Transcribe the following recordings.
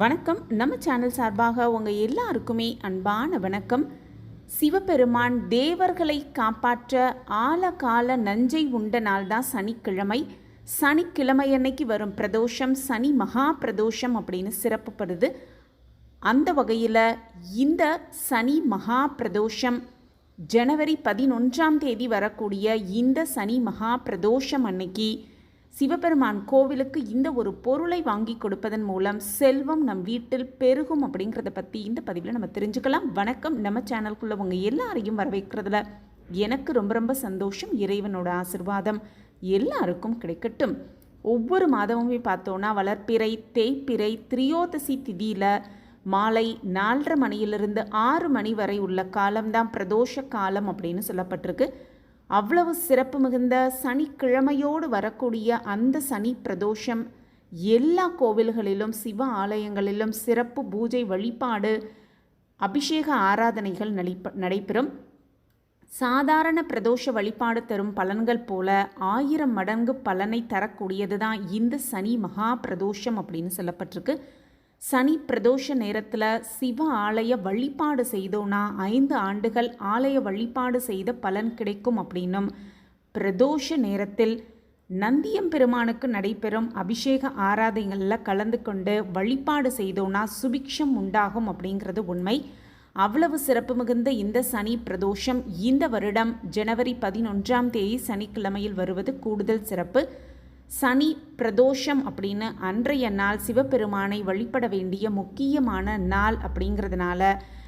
வணக்கம். நம்ம சேனல் சார்பாக உங்கள் எல்லாருக்குமே அன்பான வணக்கம். சிவபெருமான் தேவர்களை காப்பாற்ற ஆழகால நஞ்சை உண்ட நாள் தான் சனிக்கிழமை. சனிக்கிழமை அன்னைக்கு வரும் பிரதோஷம் சனி மகா பிரதோஷம் அப்படின்னு சிறப்புப்படுது. அந்த வகையில் இந்த சனி மகா பிரதோஷம் ஜனவரி பதினொன்றாம் தேதி வரக்கூடிய இந்த சனி மகா பிரதோஷம் அன்னைக்கு சிவபெருமான் கோவிலுக்கு இந்த ஒரு பொருளை வாங்கி கொடுப்பதன் மூலம் செல்வம் நம் வீட்டில் பெருகும் அப்படிங்கிறத பற்றி இந்த பதிவில் நம்ம தெரிஞ்சுக்கலாம். வணக்கம். நம்ம சேனலுக்குள்ள உங்கள் எல்லாரையும் வரவேற்கிறதுல எனக்கு ரொம்ப ரொம்ப சந்தோஷம். இறைவனோட ஆசிர்வாதம் எல்லாருக்கும் கிடைக்கட்டும். ஒவ்வொரு மாதமுமே பார்த்தோன்னா வளர்ப்பிறை தேய்ப்பிறை திரியோதசி திதியில் மாலை நாலரை மணியிலிருந்து ஆறு மணி வரை உள்ள காலம்தான் பிரதோஷ காலம் அப்படின்னு சொல்லப்பட்டிருக்கு. அவ்வளவு சிறப்பு மிகுந்த சனிக்கிழமையோடு வரக்கூடிய அந்த சனி பிரதோஷம் எல்லா கோவில்களிலும் சிவ ஆலயங்களிலும் சிறப்பு பூஜை வழிபாடு அபிஷேக ஆராதனைகள் நடைப நடைபெறும். சாதாரண பிரதோஷ வழிபாடு தரும் பலன்கள் போல ஆயிரம் மடங்கு பலனை தரக்கூடியது தான் இந்த சனி மகா பிரதோஷம் அப்படின்னு சொல்லப்பட்டிருக்கு. சனி பிரதோஷ நேரத்தில் சிவ ஆலய வழிபாடு செய்தோன்னா ஐந்து ஆண்டுகள் ஆலய வழிபாடு செய்த பலன் கிடைக்கும் அப்படின்னும். பிரதோஷ நேரத்தில் நந்தியம் பெருமானுக்கு நடைபெறும் அபிஷேக ஆராதனைகளில் கலந்து கொண்டு வழிபாடு செய்தோன்னா சுபிக்ஷம் உண்டாகும் அப்படிங்கிறது உண்மை. அவ்வளவு சிறப்பு மிகுந்த இந்த சனி பிரதோஷம் இந்த வருடம் ஜனவரி பதினொன்றாம் தேதி சனிக்கிழமையில் வருவது கூடுதல் சிறப்பு. சனி பிரதோஷம் அப்படின்னு அன்றைய நாள் சிவபெருமானை வழிபட வேண்டிய முக்கியமான நாள் அப்படிங்கிறதுனால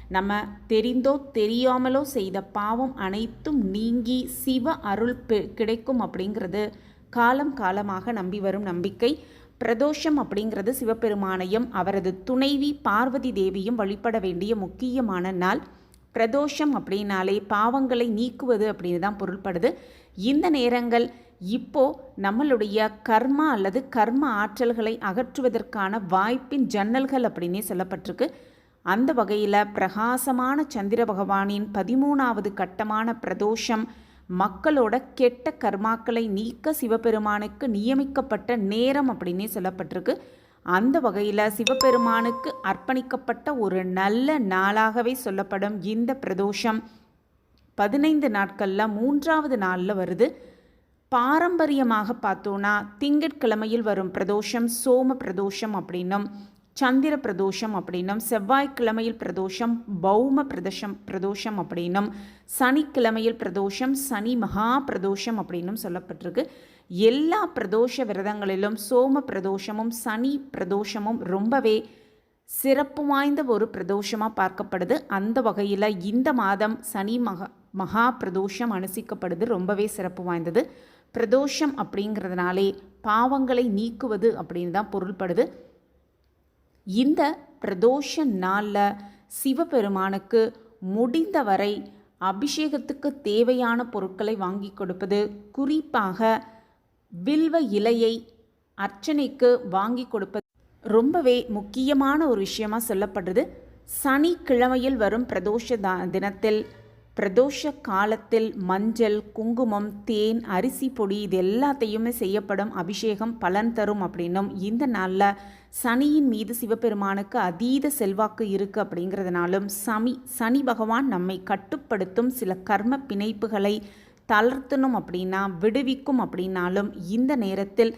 நம்ம தெரிந்தோ தெரியாமலோ செய்த பாவம் அனைத்தும் நீங்கி சிவ அருள் கிடைக்கும் அப்படிங்கிறது காலம் காலமாக நம்பி வரும் நம்பிக்கை. பிரதோஷம் அப்படிங்கிறது சிவபெருமானையும் அவரது துணைவி பார்வதி தேவியும் வழிபட வேண்டிய முக்கியமான நாள். பிரதோஷம் அப்படின்னாலே பாவங்களை நீக்குவது அப்படின்னு தான் பொருள்படுது. இந்த நேரங்கள் இப்போ நம்மளுடைய கர்மா அல்லது கர்ம ஆற்றல்களை அகற்றுவதற்கான வாய்ப்பின் ஜன்னல்கள் அப்படின்னே சொல்லப்பட்டிருக்கு. அந்த வகையில் பிரகாசமான சந்திர பகவானின் பதிமூணாவது கட்டமான பிரதோஷம் மக்களோட கெட்ட கர்மாக்களை நீக்க சிவபெருமானுக்கு நியமிக்கப்பட்ட நேரம் அப்படின்னே சொல்லப்பட்டிருக்கு. அந்த வகையில் சிவபெருமானுக்கு அர்ப்பணிக்கப்பட்ட ஒரு நல்ல நாளாகவே சொல்லப்படும் இந்த பிரதோஷம். பதினைந்து நாட்களில் மூன்றாவது நாளில் வருது. பாரம்பரியமாக பார்த்தோன்னா திங்கட்கிழமையில் வரும் பிரதோஷம் சோம பிரதோஷம் அப்படின்னும் சந்திர பிரதோஷம் அப்படின்னும் செவ்வாய்க்கிழமையில் பிரதோஷம் பௌம பிரதோஷம் பிரதோஷம் அப்படின்னும் சனிக்கிழமையில் பிரதோஷம் சனி மகா பிரதோஷம் அப்படின்னும் சொல்லப்பட்டிருக்கு. எல்லா பிரதோஷ விரதங்களிலும் சோம பிரதோஷமும் சனி பிரதோஷமும் ரொம்பவே சிறப்பு வாய்ந்த ஒரு பிரதோஷமாக பார்க்கப்படுது. அந்த வகையில் இந்த மாதம் சனி மகா மகா பிரதோஷம் அனுசிக்கப்படுது. ரொம்பவே சிறப்பு வாய்ந்தது. பிரதோஷம் அப்படிங்கிறதுனாலே பாவங்களை நீக்குவது அப்படின்னு தான் பொருள்படுது. இந்த பிரதோஷ நாளில் சிவபெருமானுக்கு முடிந்தவரை அபிஷேகத்துக்கு தேவையான பொருட்களை வாங்கி கொடுப்பது குறிப்பாக வில்வ இலையை அர்ச்சனைக்கு வாங்கி கொடுப்பது ரொம்பவே முக்கியமான ஒரு விஷயமாக சொல்லப்படுது. சனிக்கிழமையில் வரும் பிரதோஷ தினத்தில் பிரதோஷ காலத்தில் மஞ்சள் குங்குமம் தேன் அரிசி பொடி இது எல்லாத்தையுமே செய்யப்படும் அபிஷேகம் பலன் தரும் அப்படின்னும் இந்த நாளில் சனியின் மீது சிவபெருமானுக்கு அதீத செல்வாக்கு இருக்குது அப்படிங்கிறதுனாலும் சமி சனி பகவான் நம்மை கட்டுப்படுத்தும் சில கர்ம பிணைப்புகளை தளர்த்தணும் அப்படின்னா விடுவிக்கும் அப்படின்னாலும் இந்த நேரத்தில்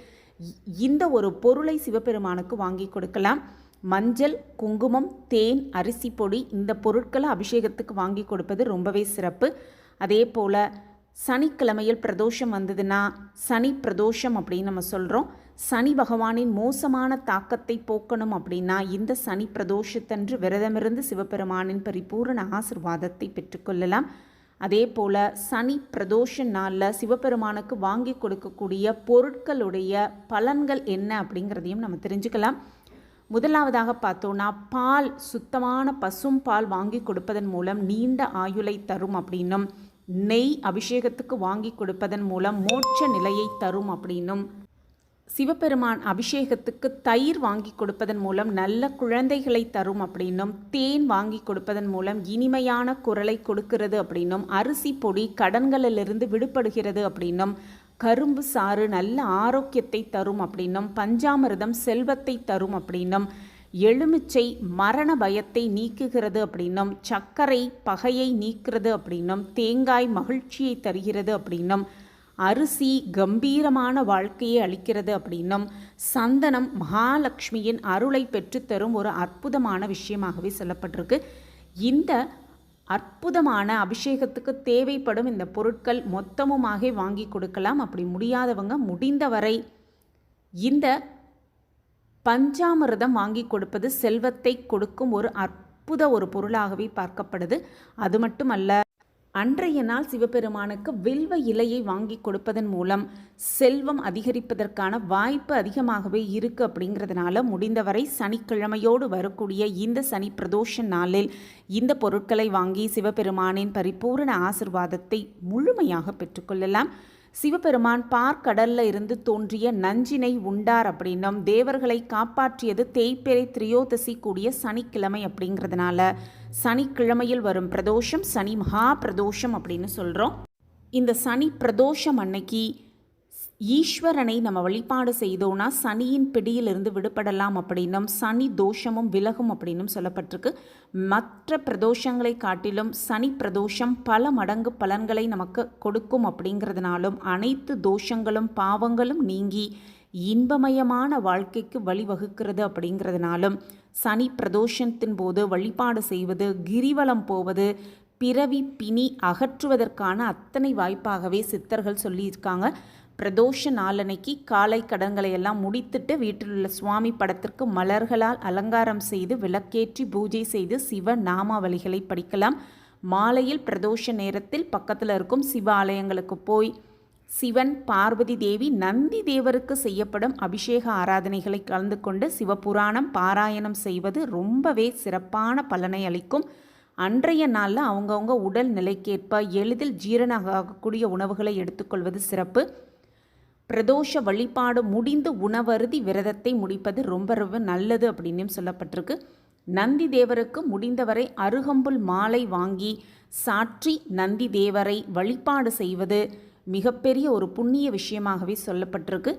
இந்த ஒரு பொருளை சிவபெருமானுக்கு வாங்கி கொடுக்கலாம். மஞ்சள் குங்குமம் தேன் அரிசி பொடி இந்த பொருட்களை அபிஷேகத்துக்கு வாங்கி கொடுப்பது ரொம்பவே சிறப்பு. அதே போல் சனிக்கிழமையில் பிரதோஷம் வந்ததுன்னா சனி பிரதோஷம் அப்படின்னு நம்ம சொல்கிறோம் சனி பகவானின் மோசமான தாக்கத்தை போக்கணும் அப்படின்னா இந்த சனி பிரதோஷத்தன்று விரதமிருந்து சிவபெருமானின் பரிபூரண ஆசிர்வாதத்தை பெற்றுக்கொள்ளலாம் அதே போல் சனி பிரதோஷ நாளில் சிவபெருமானுக்கு வாங்கி கொடுக்கக்கூடிய பொருட்களுடைய பலன்கள் என்ன அப்படிங்கிறதையும் நம்ம தெரிஞ்சுக்கலாம். முதலாவதாக பார்த்தோன்னா பால் சுத்தமான பசும் பால் வாங்கி கொடுப்பதன் மூலம் நீண்ட ஆயுளை தரும் அப்படின்னும் நெய் அபிஷேகத்துக்கு வாங்கி கொடுப்பதன் மூலம் மோட்ச நிலையை தரும் அப்படின்னும். சிவபெருமான் அபிஷேகத்துக்கு தயிர் வாங்கி கொடுப்பதன் மூலம் நல்ல குழந்தைகளை தரும் அப்படின்னும் தேன் வாங்கி கொடுப்பதன் மூலம் இனிமையான குரலை கொடுக்கிறது அப்படின்னும் அரிசி பொடி கடன்களிலிருந்து விடுபடுகிறது அப்படின்னும் கரும்பு சாறு நல்ல ஆரோக்கியத்தை தரும் அப்படின்னும் பஞ்சாமிர்தம் செல்வத்தை தரும் அப்படின்னும் எலுமிச்சை மரண பயத்தை நீக்குகிறது அப்படின்னும் சர்க்கரை பகையை நீக்கிறது அப்படின்னும் தேங்காய் மகிழ்ச்சியை தருகிறது அப்படின்னும் அரிசி கம்பீரமான வாழ்க்கையை அளிக்கிறது அப்படின்னும் சந்தனம் மகாலட்சுமியின் அருளை பெற்றுத்தரும் ஒரு அற்புதமான விஷயமாகவே சொல்லப்பட்டிருக்கு. இந்த அற்புதமான அபிஷேகத்துக்கு தேவைப்படும் இந்த பொருட்கள் மொத்தமுமாக வாங்கி கொடுக்கலாம். அப்படி முடியாதவங்க முடிந்தவரை இந்த பஞ்சாமிரதம் வாங்கி கொடுப்பது செல்வத்தை கொடுக்கும் ஒரு அற்புத ஒரு பொருளாகவே பார்க்கப்படுது. அது மட்டுமல்ல அன்றைய நாள் சிவபெருமானுக்கு வில்வ இலையை வாங்கி கொடுப்பதன் மூலம் செல்வம் அதிகரிப்பதற்கான வாய்ப்பு அதிகமாகவே இருக்கு அப்படிங்கிறதுனால முடிந்தவரை சனிக்கிழமையோடு வரக்கூடிய இந்த சனி பிரதோஷ நாளில் இந்த பொருட்களை வாங்கி சிவபெருமானின் பரிபூரண ஆசிர்வாதத்தை முழுமையாக பெற்றுக்கொள்ளலாம். சிவபெருமான் பார்க்கடல்ல இருந்து தோன்றிய நஞ்சினை உண்டார் அப்படின்னும் தேவர்களை காப்பாற்றியது தேய்ப்பெறை திரியோதசி கூடிய சனிக்கிழமை அப்படிங்கிறதுனால சனிக்கிழமையில் வரும் பிரதோஷம் சனி மகா பிரதோஷம் அப்படின்னு சொல்கிறோம் இந்த சனி பிரதோஷம் அன்னைக்கு ஈஸ்வரனை நம்ம வழிபாடு செய்தோம்னா சனியின் பிடியிலிருந்து விடுபடலாம் அப்படின்னும் சனி தோஷமும் விலகும் அப்படின்னும் சொல்லப்பட்டிருக்கு. மற்ற பிரதோஷங்களை காட்டிலும் சனி பிரதோஷம் பல மடங்கு பலன்களை நமக்கு கொடுக்கும் அப்படிங்கிறதுனாலும் அனைத்து தோஷங்களும் பாவங்களும் நீங்கி இன்பமயமான வாழ்க்கைக்கு வழிவகுக்கிறது அப்படிங்கிறதுனாலும் சனி பிரதோஷத்தின் போது வழிபாடு செய்வது கிரிவலம் போவது பிறவி பிணி அகற்றுவதற்கான அத்தனை வாய்ப்பாகவே சித்தர்கள் சொல்லியிருக்காங்க. பிரதோஷ நாளன்னைக்கு காலை கடன்களை எல்லாம் முடித்துட்டு வீட்டில் உள்ள சுவாமி படத்திற்கு மலர்களால் அலங்காரம் செய்து விளக்கேற்றி பூஜை செய்து சிவ நாமாவளிகளை படிக்கலாம். மாலையில் பிரதோஷ நேரத்தில் பக்கத்தில் இருக்கும் சிவ ஆலயங்களுக்கு போய் சிவன் பார்வதி தேவி நந்தி தேவருக்கு செய்யப்படும் அபிஷேக ஆராதனைகளை கலந்து கொண்டு சிவபுராணம் பாராயணம் செய்வது ரொம்பவே சிறப்பான பலனை அளிக்கும். அன்றைய நாளில் அவங்கவுங்க உடல் நிலைக்கேற்ப எளிதில் ஜீரணமாகக்கூடிய உணவுகளை எடுத்துக்கொள்வது சிறப்பு. பிரதோஷ வழிபாடு முடிந்து உணவருதி விரதத்தை முடிப்பது ரொம்ப ரொம்ப நல்லது அப்படின்னும் சொல்லப்பட்டிருக்கு. நந்தி தேவருக்கு முடிந்தவரை அருகம்புல் மாலை வாங்கி சாற்றி நந்தி தேவரை வழிபாடு செய்வது மிகப்பெரிய ஒரு புண்ணிய விஷயமாகவே சொல்லப்பட்டிருக்கு.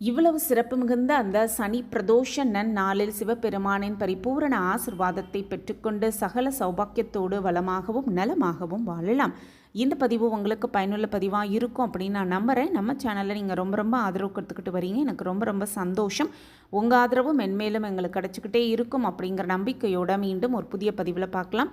இவ்வளவு சிறப்பு மிகுந்த அந்த சனி பிரதோஷ நன் நாளில் சிவபெருமானின் பரிபூரண ஆசிர்வாதத்தை பெற்றுக்கொண்டு சகல சௌபாக்கியத்தோடு வளமாகவும் நலமாகவும் வாழலாம். இந்த பதிவு உங்களுக்கு பயனுள்ள பதிவாக இருக்கும் அப்படின்னு நான் நம்புகிறேன் நம்ம சேனலில் நீங்கள் ரொம்ப ரொம்ப ஆதரவு கொடுத்துக்கிட்டு வரீங்க. எனக்கு ரொம்ப ரொம்ப சந்தோஷம். உங்கள் ஆதரவு மென்மேலும் எங்களுக்கு கிடச்சிக்கிட்டே இருக்கும் அப்படிங்கிற நம்பிக்கையோடு மீண்டும் ஒரு புதிய பதிவில் பார்க்கலாம்.